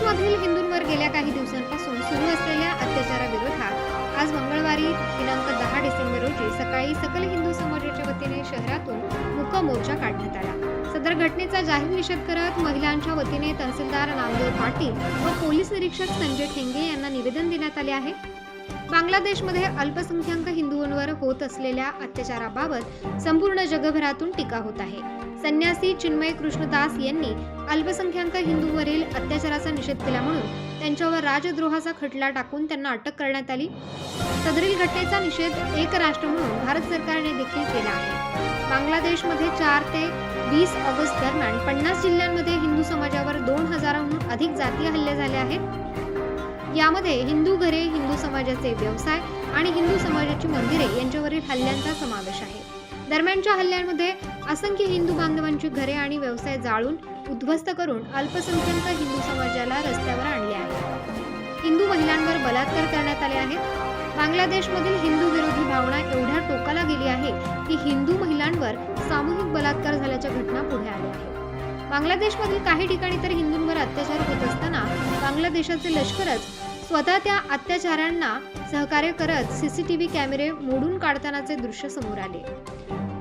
देशमधील हिंदूंवर गेल्या काही दिवसांपासून सुरू असलेल्या अत्याचाराविरोधात आज मंगळवारी दिनांक दहा डिसेंबर रोजी सकाळी सकल हिंदू समाजाच्या वतीने शहरातून मुक मोर्चा काढण्यात आला. सदर घटनेचा जाहीर निषेध करत महिलांच्या वतीने तहसीलदार नामदेव पाटील व पोलीस निरीक्षक संजय ठेंगे यांना निवेदन देण्यात आले आहे. बांगलादेशमध्ये अल्पसंख्याक हिंदूंवर होत असलेल्या अत्याचाराबाबत संपूर्ण जगभरातून टीका होत आहे. संन्यासी चिन्मय कृष्णदास यांनी अल्पसंख्याक हिंदूंवरील अत्याचाराचा निषेध केला म्हणून त्यांच्यावर राजद्रोहाचा खटला टाकून त्यांना अटक करण्यात आली. सदरील घटनेचा निषेध एक राष्ट्र म्हणून भारत सरकारने देखील केला आहे. बांगलादेशमध्ये चार ते वीस ऑगस्ट दरम्यान पन्नास जिल्ह्यांमध्ये हिंदू समाजावर दोन हजाराहून अधिक जातीय हल्ले झाले आहेत. यामध्ये हिंदू घरे हिंदू समाजाचे व्यवसाय आणि हिंदू समाजाची मंदिरे यांच्यावरील हल्ल्यांचा समावेश आहे. दरम्यानच्या हल्ल्यांमध्ये असंख्य हिंदू बांधवांची घरे आणि व्यवसाय जाळून उद्ध्वस्त करून अल्पसंख्याक हिंदू समाजाला रस्त्यावर आणले आहे. हिंदू महिलांवर बलात्कार करण्यात आले आहेत. बांगलादेशमधील हिंदू विरोधी भावना एवढ्या टोकाला गेली आहे की हिंदू महिलांवर सामूहिक बलात्कार झाल्याच्या घटना पुढे आल्या आहेत. बांगलादेशमधील काही ठिकाणी तर हिंदूंवर अत्याचार होत असताना बांगलादेशाचे लष्करच स्वतः त्या अत्याचारांना सहकार्य करत सीसीटीव्ही कॅमेरे मोडून काढतानाचे दृश्य समोर आले.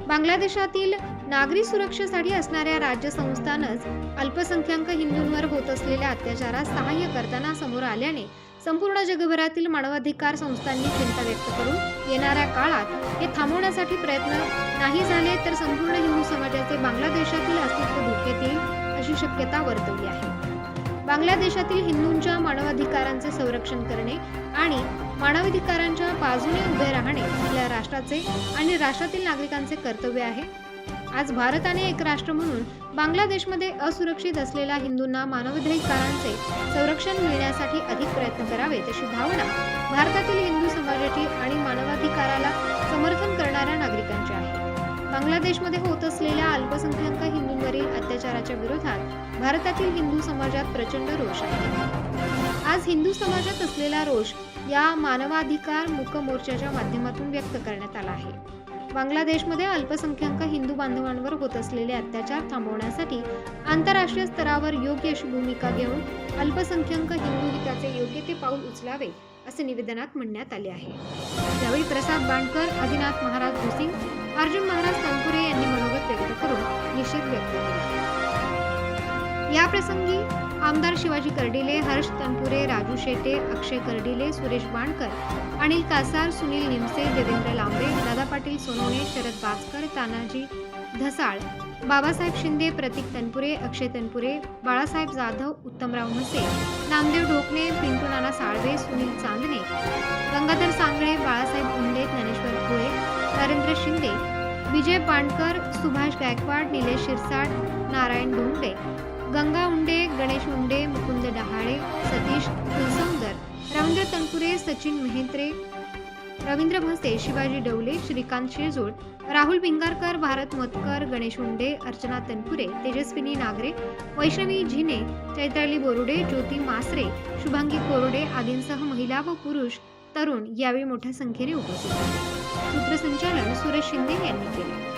बांगलादेशातील नागरी सुरक्षेसाठी असणाऱ्या राज्य संस्थानच अल्पसंख्याक हिंदूंवर होत असलेल्या अत्याचारात सहाय्य करताना समोर आल्याने संपूर्ण जगभरातील मानवाधिकार संस्थांनी चिंता व्यक्त करून येणाऱ्या काळात हे थांबवण्यासाठी प्रयत्न नाही झाले तर संपूर्ण हिंदू समाजाचे बांगलादेशातील अस्तित्व धोक्यात येईल अशी शक्यता वर्तवली आहे. बांगलादेशातील हिंदूंच्या मानवाधिकारांचे संरक्षण करणे आणि मानवाधिकारांच्या बाजूने उभे राहणे आपल्या राष्ट्राचे आणि राष्ट्रातील नागरिकांचे कर्तव्य आहे. आज भारताने एक राष्ट्र म्हणून बांगलादेशमध्ये असुरक्षित असलेल्या हिंदूंना मानवाधिकारांचे संरक्षण मिळण्यासाठी अधिक प्रयत्न करावेत अशी भावना भारतातील हिंदू समाजाची आणि मानवाधिकाराला समर्थन करणाऱ्या नागरिकांची आहे. बांगलादेशमध्ये होत असलेल्या अल्पसंख्याक हिंदूंवरील अत्याचाराच्या विरोधात भारतातील हिंदू समाजात प्रचंड रोष आहे. आज हिंदू समाजात असलेला रोष या मानवाधिकार मुक मोर्चाच्या माध्यमातून व्यक्त करण्यात आला आहे. बांगलादेशमध्ये अल्पसंख्याक हिंदू बांधवांवर होत असलेले अत्याचार थांबवण्यासाठी आंतरराष्ट्रीय स्तरावर योग्य अशी भूमिका घेऊन अल्पसंख्याक हिंदू हिताचे योग्य ते पाऊल उचलावे असे निवेदनात म्हणण्यात आले आहे. यावेळी प्रसाद बांडकर आदिनाथ महाराज भुसिंग अर्जुन महाराज तनपुरे यांनी मनोगत व्यक्त करून निषेध व्यक्त केला. या प्रसंगी आमदार शिवाजी कर्डिले हर्ष तनपुरे राजू शेटे अक्षय कर्डिले सुरेश बाणकर अनिल कासार सुनील निमसे देवेंद्र लांबे दादा पाटील सोनवणे शरद बाचकर तानाजी धसाळ बाबासाहेब शिंदे प्रतीक तनपुरे अक्षय तनपुरे बाळासाहेब जाधव उत्तमराव म्हसे नामदेव ढोकणे पिंटू नाना साळवे सुनील चांदणे गंगाधर सांगळे बाळासाहेब उंडे ज्ञानेश्वर भोळे नरेंद्र शिंदे विजय पांडकर सुभाष गायकवाड निलेश शिरसाट नारायण डोंगरे गंगा उंडे गणेश उंडे मुकुंद डहाळे सतीश फुलसौंदर रवींद्र तनपुरे सचिन मेहेत्रे रवींद्र भसे शिवाजी डवले श्रीकांत शेजूळ राहुल भिंगारकर भारत मतकर गणेश उंडे अर्चना तनपुरे तेजस्विनी नागरे वैष्णवी झिने चैत्राली बोरुडे ज्योती मासरे शुभांगी कोरडे आदींसह महिला व पुरुष तरुण यावेळी मोठ्या संख्येने उपस्थित सूत्रसंचालन सुरेश शिंदे यांनी केले.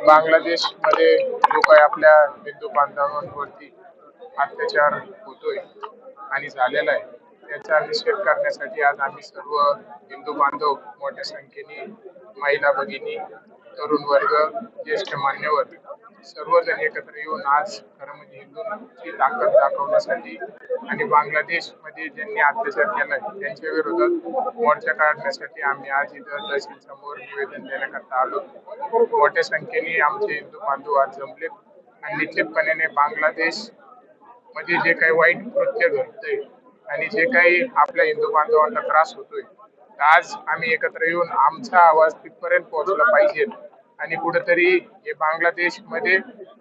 बांगलादेशमध्ये जो काही आपल्या हिंदू बांधवांवरती अत्याचार होतोय आणि झालेला आहे. त्याचा निषेध करण्यासाठी आज आम्ही सर्व हिंदू बांधव मोठ्या संख्येने महिला भगिनी तरुण वर्ग ज्येष्ठ मान्यवर सर्वजण एकत्र येऊन आज खरं म्हणजे हिंदूंची ताकद दाखवण्यासाठी आणि बांगलादेशमध्ये ज्यांनी अत्याचार केलाय त्यांच्या विरोधात मोर्चा काढण्यासाठी आम्ही आज इथं तहसील समोर निवेदन देण्याकरता आलो. मोठ्या संख्येने आमचे हिंदू बांधव आज जमले आणि निश्चितपणे बांगलादेशमध्ये जे काही वाईट कृत्य घडतंय आणि जे काही आपल्या हिंदू बांधवांना त्रास होतोय आज आम्ही एकत्र येऊन आमचा आवाज तिथपर्यंत पोहोचला पाहिजे. आणि कुठेतरी हे बांगलादेशमध्ये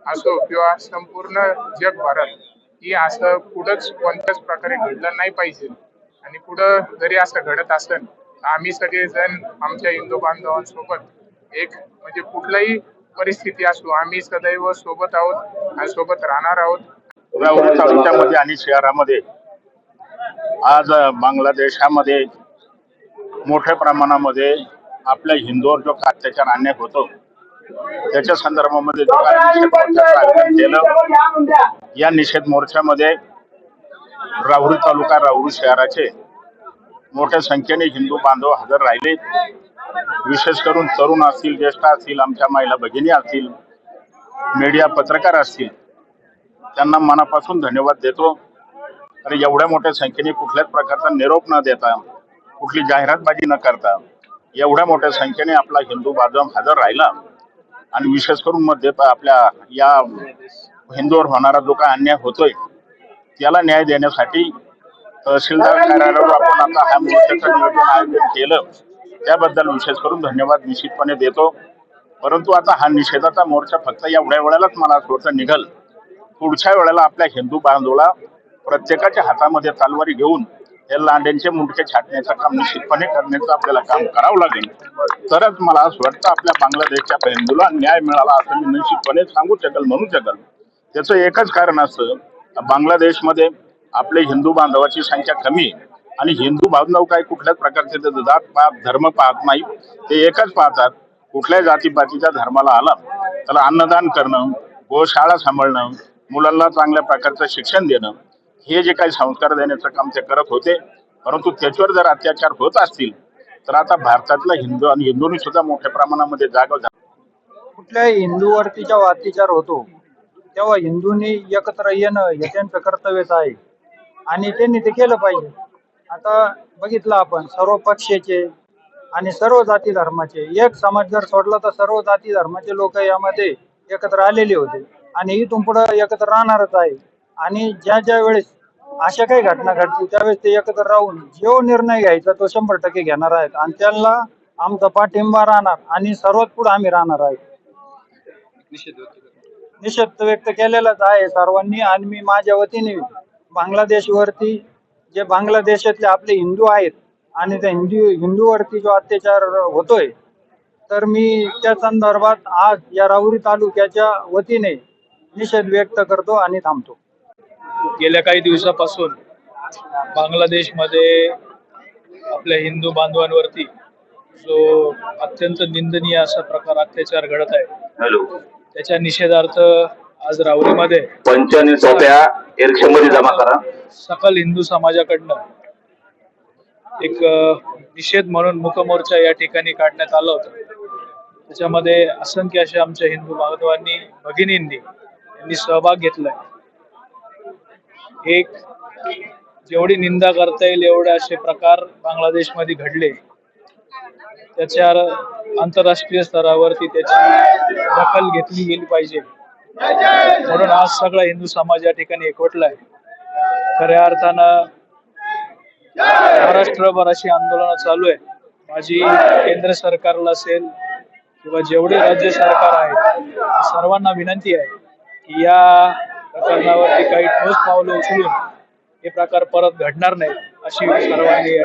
असो किंवा संपूर्ण जगभरात की असं कुठंच कोणत्याच प्रकारे घडलं नाही पाहिजे. आणि कुठं जरी असं घडत असेल तर आम्ही सगळेजण आमच्या हिंदू बांधवांसोबत एक म्हणजे कुठलाही परिस्थिती असो आम्ही सदैव सोबत आहोत आणि सोबत राहणार आहोत. राहुरी तालुक्यामध्ये आणि शहरामध्ये आज बांगलादेशामध्ये मोठ्या प्रमाणामध्ये आपल्या हिंदूवर जो अत्याचार अन्याय होतो त्याच्या संदर्भामध्ये जो केलं या निषेध मोर्चामध्ये राहुरी तालुका राहुरी शहराचे मोठ्या संख्येने हिंदू बांधव हजर राहिले. विशेष करून तरुण असतील ज्येष्ठ असतील आमच्या महिला भगिनी असतील मीडिया पत्रकार असतील त्यांना मनापासून धन्यवाद देतो. आणि एवढ्या मोठ्या संख्येने कुठल्याच प्रकारचा निरोप न देता कुठली जाहिरातबाजी न करता एवढ्या मोठ्या संख्येने आपला हिंदू बांधव हजर राहिला. आणि विशेष करून मध्ये आपल्या या हिंदूवर होणारा जो काय अन्याय होतोय त्याला न्याय देण्यासाठी तहसीलदार कार्यालयावर आपण आता हा मोर्चाचं नियोजन आयोजन केलं. त्याबद्दल विशेष करून धन्यवाद निश्चितपणे देतो. परंतु आता हा निषेधाचा मोर्चा फक्त एवढ्या वेळेलाच मला वाटतं निघल. पुढच्या वेळेला आपल्या हिंदू बांधवाला प्रत्येकाच्या हातामध्ये तलवारी घेऊन हे लांड्यांचे मुंडके छाटण्याचं काम निश्चितपणे करण्याचं आपल्याला काम करावं लागेल. तरच मला असं वाटतं आपल्या बांगलादेशच्या हिंदूला न्याय मिळाला असं मी निश्चितपणे सांगू शकेल म्हणू शकेल. त्याचं एकच कारण असं बांगलादेशमध्ये आपले हिंदू बांधवाची संख्या कमी आहे. आणि हिंदू बांधव काय कुठल्याच प्रकारचे ते जात पाहत धर्म पाहत नाही. ते एकच पाहतात कुठल्याही जातीपातीच्या धर्माला आला त्याला अन्नदान करणं गोशाळा सांभाळणं मुलांना चांगल्या प्रकारचं शिक्षण देणं हे जे काही संस्कार देण्याचं काम ते करत होते परंतु त्याच्यावर जर अत्याचार होत असतील तर आता भारतातला हिंदू आणि हिंदूंनी सुद्धा मोठ्या प्रमाणामध्ये जागा झाला कुठल्याही हिंदूवरती जेव्हा अत्याचार होतो तेव्हा हिंदूंनी एकत्र येणं हे त्यांचं कर्तव्यच आहे. आणि त्यांनी ते केलं पाहिजे. आता बघितलं आपण सर्व पक्षाचे आणि सर्व जाती धर्माचे एक समाज जर सोडला तर सर्व जाती धर्माचे लोक यामध्ये एकत्र आलेले होते. आणि इथून पुढे एकत्र राहणारच आहे. आणि ज्या ज्या वेळेस अशा काही घटना घडतील त्यावेळेस ते एकत्र राहून जो निर्णय घ्यायचा तो शंभर टक्के घेणार आहेत. आणि त्यांना आमचा पाठिंबा राहणार आणि सर्वात पुढे आम्ही राहणार आहे निषेध व्यक्त केलेलाच आहे सर्वांनी आणि मी माझ्या वतीने बांगलादेशवरती जे बांगलादेशातले आपले हिंदू आहेत आणि त्या हिंदू हिंदूवरती जो अत्याचार होतोय तर मी त्या संदर्भात आज या राहुरी तालुक्याच्या वतीने निषेध व्यक्त करतो आणि थांबतो. गेल्या काही दिवसापासून बांगलादेशमध्ये आपल्या हिंदू बांधवांवरती जो अत्यंत निंदनीय असा प्रकार अत्याचार घडत आहे. हॅलो. त्याच्या निषेधार्थ आज सोप्या एरशे मध्ये जमा करा. सकल हिंदू समाजाकडनं एक अ, निषेध म्हणून मुकमोर्चा या ठिकाणी काढण्यात आला होता. त्याच्यामध्ये असंख्य अशा आमच्या हिंदू बांधवांनी भगिनींनी यांनी सहभाग घेतलाय. एक जेवढी निंदा करता येईल एवढे असे प्रकार बांगलादेशमध्ये घडले. त्याच्या आंतरराष्ट्रीय स्तरावरती त्याची दखल घेतली गेली पाहिजे. म्हणून आज सगळा हिंदू समाज या ठिकाणी एकवटलाय. खऱ्या अर्थानं महाराष्ट्रभर अशी आंदोलनं चालू आहे माझी केंद्र सरकारला असेल किंवा जेवढे राज्य सरकार आहे सर्वांना विनंती आहे की या प्रकरणावरती काही ठोस पावलं उचलून हे प्रकार परत घडणार नाही अशी सर्वांनी